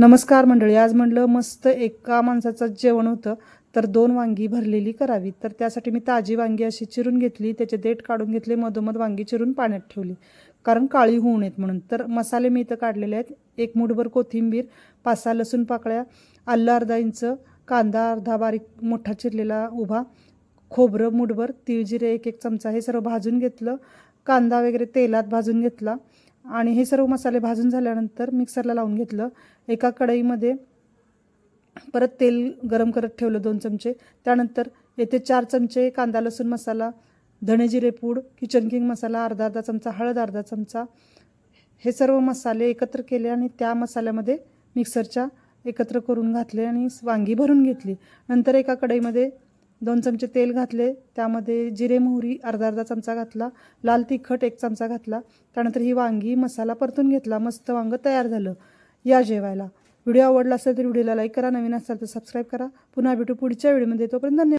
नमस्कार मंडळी आज म्हणलं मस्त एका माणसाचं जेवण होतं तर दोन वांगी भरलेली करावी. तर त्यासाठी मी ताजी वांगी अशी चिरून घेतली त्याचे देठ काढून घेतले मधोमध वांगी चिरून पाण्यात ठेवली. कारण काळी होऊ नयेत म्हणून. तर मसाले मी इथं काढलेले आहेत. एक मुठभर कोथिंबीर पाच सहा लसूण पाकळ्या आलं अर्धा इंच कांदा अर्धा बारीक मोठा चिरलेला उभा खोबरं मुठभर तिळजिरे एक एक चमचा हे सर्व भाजून घेतलं कांदा वगैरे तेलात भाजून घेतला. आणि हे सर्व मसाले भाजून झाल्यानंतर मिक्सरला लावून घेतलं. एका कढईमध्ये परत तेल गरम करत ठेवलं दोन चमचे. त्यानंतर येथे चार चमचे कांदा लसूण मसाला धणे जिरे पूड किचन किंग मसाला अर्धा अर्धा चमचा हळद अर्धा चमचा हे सर्व मसाले एकत्र केले आणि त्या मसाल्यामध्ये मिक्सरच्या एकत्र करून घातले आणि वांगी भरून घेतली. नंतर एका कढईमध्ये दोन चमचे तेल घातले त्यामध्ये जिरे मोहरी अर्धा अर्धा चमचा घातला लाल तिखट एक चमचा घातला त्यानंतर ही वांगी मसाला परतून घेतला मस्त वांगं तयार झालं. या जेवायला. व्हिडिओ आवडला असेल तर व्हिडिओला लाईक करा नवीन असाल तर सबस्क्राईब करा. पुन्हा भेटू पुढच्या व्हिडिओमध्ये तोपर्यंत धन्यवाद.